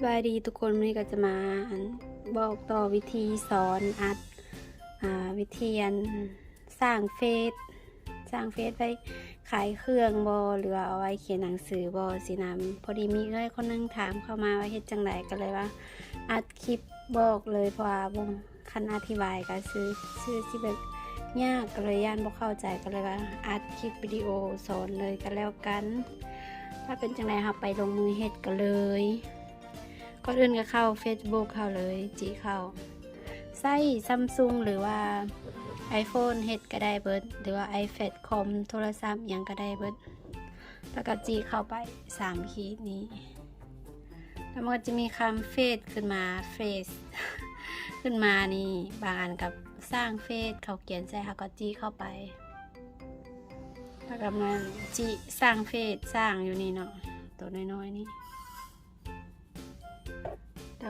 สบายดีทุกคนวันนี้ก็จะมาบอกต่อวิธีสอนอัดอวิธีอันสร้างเฟซสร้างเฟซไว้ขายเครื่องบอหรือเอาไว้เขียนหนังสือบอสินะพอดีมีเอ้ยคนนึงถามเข้ามาว่าเฮ็ดจังไดก็เลยว่า อัดคลิปบอกเลยเพราะว่าบ่คันอธิบายก็ซื้อซื้อที่แบบยากก็เลยย่านบ่เข้าใจก็เลยว่า อัดคลิปวิดีโอสอนเลยก็แล้วกัน ถ้าเป็นจังไดครับไปลงมือเฮ็ดกันเลย ก็อื่นก็เข้า Facebook เข้าเลยจีเข้าใส่ซัมซุงหรือว่า iPhone เฮ็ดก็ได้เบิด หรือว่า iPad คอมโทรศัพท์ยังก็ได้เบิด แล้วก็จีเข้าไป3คีย์นี้ แล้วมันก็จะมีคำเฟซขึ้นมาเฟซขึ้นมานี่บางอันกับสร้างเฟซเขาเขียนใส่เขาก็จีเข้าไปแล้วก็มันจีสร้างเฟซสร้างอยู่นี่เนาะตัวน้อยๆนี่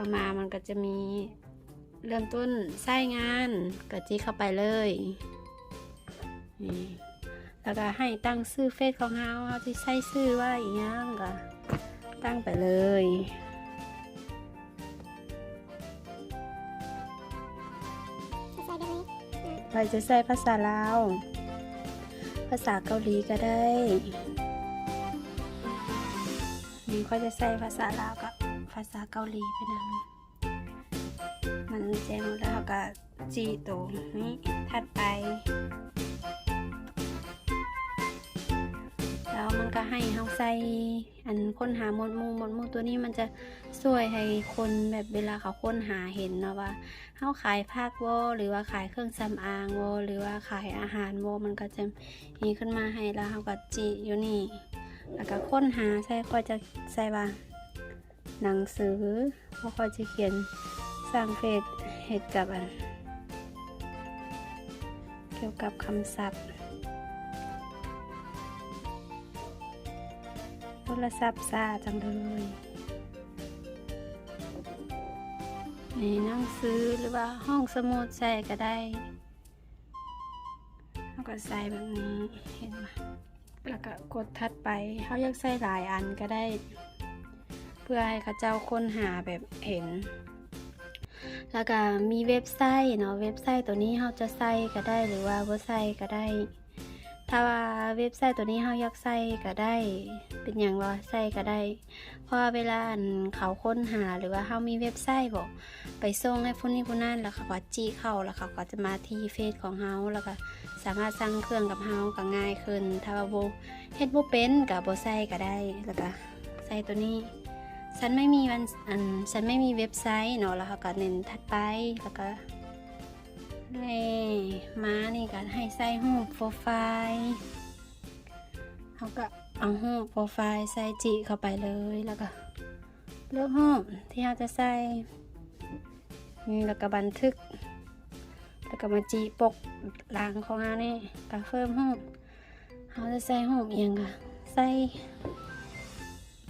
ต่อมามันก็จะมีเริ่มต้นใช้งานกะจีเข้าไปเลยนี่แล้วก็ให้ตั้งชื่อเฟซของเฮาเฮาที่ใช้ชื่อว่าอีหยังก็ตั้งไปเลยเราจะใช้ภาษาลาวภาษาเกาหลีก็ได้นี่ก็จะใช้ภาษาลาวกับภาษาเกาหลีไปนำมันแจ้งแล้วก็จีตรงนี้ถัดไป แล้วมันก็ให้เฮาใส่อันค้นหาหมดมูหมดมูตัวนี้มันจะช่วยให้คนแบบเวลาเขาค้นหาเห็นเนาะว่าเฮาขายภาคโวหรือว่าขายเครื่องสำอางโวหรือว่าขายอาหารโวมันก็จะมีขึ้นมาให้แล้วเฮาก็จีอยู่นี่แล้วก็ค้นหาใช่ค่อยจะใส่ว่า หนังสือเพราะค่อยจะเขียนสร้างเฟซเหตุกับอันเกี่ยวกับคำศัพท์ โทรศัพท์ซาจังเลยในหนังสือหรือว่าห้องสมุดใส่ก็ได้แล้วก็ใส่แบบนี้เห็นไหมแล้วก็กดทัดไปเขาอยากใส่หลายอันก็ได้ พื่อให้เขาเจ้าค้นหาแบบเห็น แล้วก็มีเว็บไซต์เนาะเว็บไซต์ตัวนี้เขาจะใส่ก็ได้หรือว่าบ่ใส่ก็ได้ ถ้าว่าเว็บไซต์ตัวนี้เขาอยากใส่ก็ได้ เป็นอย่างว่าใส่ก็ได้ เพราะเวลาเขาค้นหาหรือว่าเขามีเว็บไซต์บอกไปส่งให้ผู้นี้ผู้นั้นแล้วเขาก็จี้เข้าแล้วเขาก็จะมาที่เฟซของเขาแล้วก็สามารถสั่งเครื่องกับเฮาก็ง่ายขึ้น ถ้าว่าโบเฮ็ดบ่เป็นกับโบใส่ก็ได้แล้วก็ใส่ตัวนี้ ฉันไม่มีวันอันฉันไม่มีเว็บไซต์เนาะแล้วเขาก็เน้นถัดไปแล้วก็นี่มานี่ก็ให้ใส่รูปโปรไฟล์เขาก็เอารูปโปรไฟล์ใส่จิเข้าไปเลยแล้วก็เลือกรูปที่เราจะใส่แล้วก็บันทึก แล้วก็มาจีปกหลังของเราเนี่ยก็เพิ่มหูปเขาจะใส่หูปเอียงค่ะใส่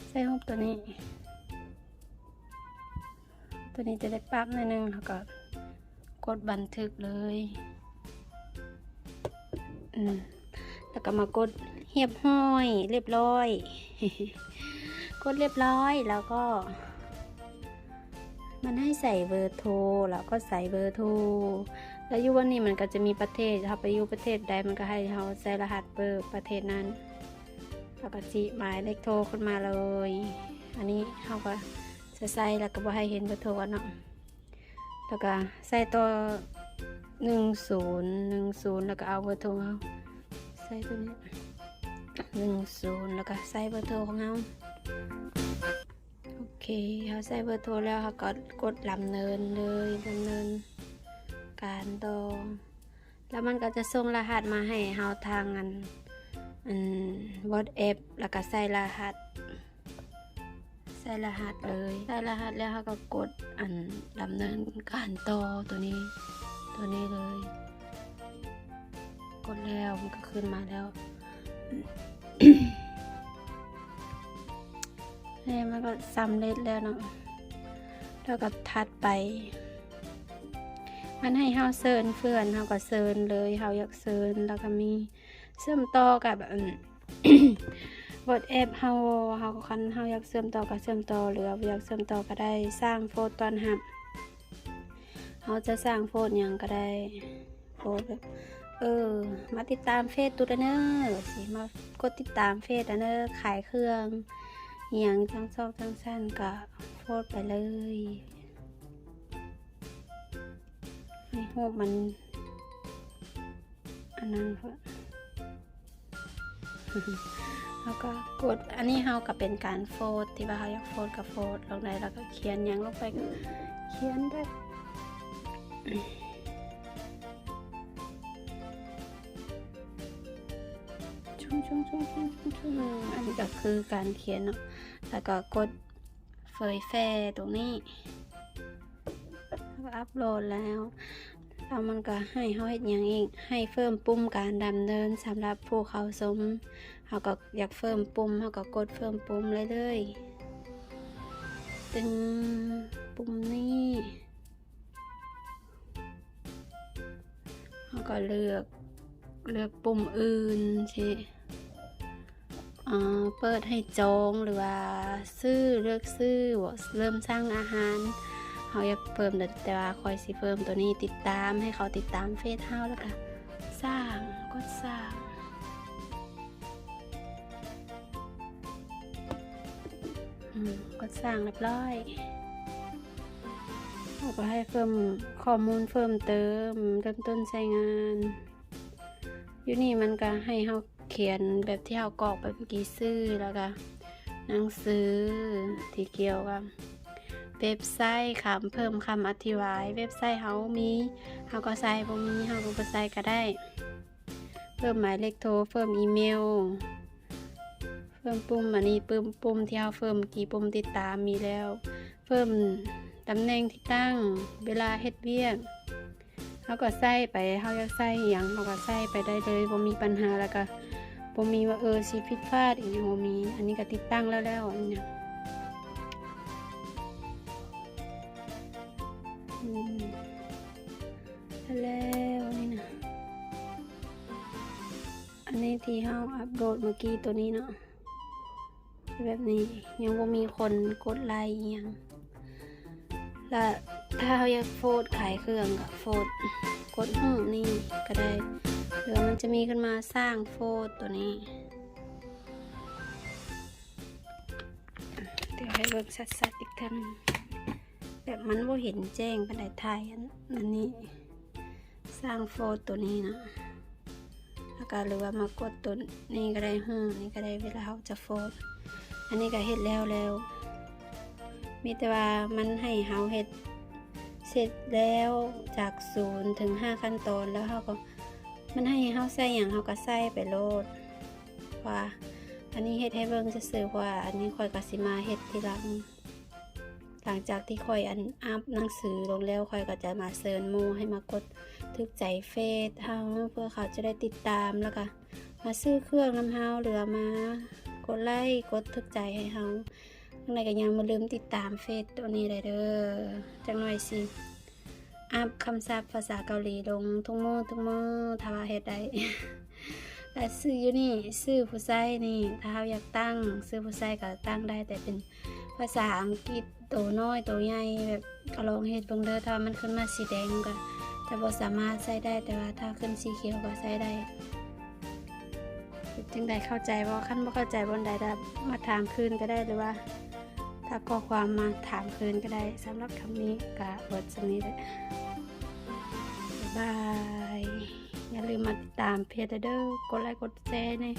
ใส่หูปตัวนี้ ตัวนี้จะได้ปั๊บหนิดนึงแล้วก็กดบันทึกเลยอืมแล้วก็มากดเรียบห้อย เรียบร้อย กดเรียบร้อยแล้วก็ มันให้ใส่เบอร์โทรแล้วก็ใส่เบอร์โทรแล้วอยุวันนี้มันก็จะมีประเทศถ้าไปอยู่ประเทศใดมันก็ให้เราใส่รหัสเบอร์ประเทศนั้นแล้วก็จีหมายเลขโทรขึ้นมาเลย อันนี้เขาก็ จะใส่แล้วก็บ่ให้เห็นเบอร์โทรกันเนาะแล้วก็ใส่ตัวหนึ่งศูนย์หนึ่งศูนย์แล้วก็เอาเบอร์โทรเขาใส่ตัวนี้หนึ่งศูนย์แล้วก็ใส่เบอร์โทรของเขาโอเคเขาใส่เบอร์โทรแล้วเขาก็กดลำเนินเลยดำเนิน การต่อแล้วมันก็จะส่งรหัสมาให้เฮาทางอันอันวอทแอปแล้วก็ใส่รหัส ส่รหัสเลยใส่รหัสแล้วเขาก็กดอันดำเนินการต่อตัวนี้ ตัวนี้เลย กดแล้วมันก็ขึ้นมาแล้วนี่มันก็สำเร็จแล้วเนาะแล้วก็ทัดไป มันให้เฮาเซิร์นเพื่อนเฮาก็เซิร์นเลยเฮาอยากเซิร์นแล้วก็มีเชื่อมต่อกับ อันเอทแอปเฮาเฮาคันเฮาอยากเชื่อมต่อก็เชื่อมต่อหรือว่าอยากเชื่อมต่อก็ได้สร้างโฟดตอนหับเฮาจะสร้างโฟดหยังก็ได้โฟดแบบเออ มาติดตามเฟซตูดเนอร์สิมากดติดตามเฟซเนอร์ขายเครื่องอย่างจังซอกจังสั้นก็โพสต์ไปเลยให้รูมันอันนั้นเพื่อ แล้วก็กดอันนี้เฮาก็เป็นการโฟดที่ว่าเฮาอยากโฟดกับโฟดลงในแล้วก็เขียนยังลงไปก็เขียนได้ชุ่มชุ่มชุ่มชุ่มชุ่มชุ่มอันนี้ก็คือการเขียนเนาะแล้วก็กดเฟยแฟร์ตรงนี้แล้วก็อัพโหลดแล้ว แล้วมันก็ให้เฮาเฮ็ดหยังอีก ให้เพิ่มปุ่มการดำเนินสำหรับผู้เข้าชมเฮาก็อยากเพิ่มปุ่มเฮาก็กดเพิ่มปุ่มเลยเลยตึงปุ่มนี้เฮาก็เลือกเลือกปุ่มอื่นสิอ่าเปิดให้จองหรือว่าซื้อเลือกซื้อเริ่มสร้างอาหาร เขาอยากเพิ่มแต่ว่าคอยสิเพิ่มตัวนี้ติดตามให้เขาติดตามเฟซเฮาแล้วก็สร้างกดสร้างกดสร้างเรียบร้อยเราก็ให้เพิ่มข้อมูลเพิ่มเติมเริ่มต้นใช้งานอยู่นี่มันก็ให้เฮาเขียนแบบที่เฮากรอกไปเมื่อกี้ซื้อแล้วก็หนังสือที่เกี่ยวกับ เว็บไซต์คำเพิ่มคำอธิบาย เว็บไซต์เฮามีเฮาก็ใส่บ่มีเฮาก็บ่ใส่ก็ได้ เพิ่มหมายเลขโทรเพิ่มอีเมล เพิ่มปุ่มอันนี้ปุ่มปุ่มที่เฮาเพิ่มกี่ปุ่มติดตามมีแล้ว เพิ่มตำแหน่งที่ตั้งเวลาเฮ็ดเวียกเขาก็ใส่ไปเขาอยากใส่อหย่างเขาก็ใส่ไปได้เลยบ่มีปัญหาแล้วก็บ่มีว่าเออสิผิดพลาดอีกบ่มี อันนี้ก็ติดตั้งแล้วแล้วอันเนี้ แล้วนี่นะอันนี้ที่เฮาอัปโหลดเมื่อกี้ตัวนี้เนาะแบบนี้ยังบ่มีคนกดไลค์ยังและถ้าเราอยากโฟดขายเครื่องก็โฟดกดหูนี่ก็ได้หรือมันจะมีขึ้นมาสร้างโฟดตัวนี้เดี๋ยวให้เบิกสัดๆอีกครั้ง แบบมันบ่เห็นแจ้งปันไดไทยอันอันนี้ สร้างโฟดตัวนี้นะแล้วก็หรือว่ามากดตัวนี้ก็ได้หูนี่ก็ได้เวลาเราจะโฟดอันนี้ก็เฮ็ดแล้วแล้ว มีแต่ว่ามันให้เฮาเฮ็ดเสร็จแล้วจากศูนย์ถึงห้าขั้นตอนแล้วเฮาก็มันให้เฮาใส่อย่างเฮาก็ใส่ไปโลดว่าอันนี้เฮ็ดให้เบิ่งซื่อๆว่า อันนี้คอยกสิมาเฮ็ดทีหลัง หลังจากที่คอยอันอัพหนังสือลงแล้วคอยก็จะมาเซิร์นมูให้มากดทึกใจเฟซเฮาเพื่อเขาจะได้ติดตามแล้วก็มาซื้อเครื่องนำเฮาเหรือมากดไลค์กดทึกใจให้เฮาข้างในก็ยังมาลืมติดตามเฟซตัวนี้เลยเด้อจังหน่อยสิอัพคำศัพท์ภาษาเกาหลีลงทุกมือทุกมือถ้าว่าเฮ็ดได้แต่ซื้ออยู่นี่ซื้อผู้ใช้นี่ถ้าเราอยากตั้งซื้อผู้ใช้ก็ตั้งได้แต่เป็นภาษาอังกฤษ ตัวน้อยตัวใหญ่แบบก็ลองเฮ็ดเบิ่งเด้อถ้ามันขึ้นมาสีแดงก็จะบ่สามารถใช้ได้แต่ว่าถ้าขึ้นสีเขียวก็ใช้ได้จึงได้เข้าใจว่าขั้นบ่เข้าใจบนใดก็มาถามคืนก็ได้หรือว่า ถ้าข้อความมาถามคืนก็ได้สำหรับคำนี้กับเวิร์ดสนี้เลยบาย อย่าลืมมาติดตามเพจเด้อกดไลค์กดแชร์นี่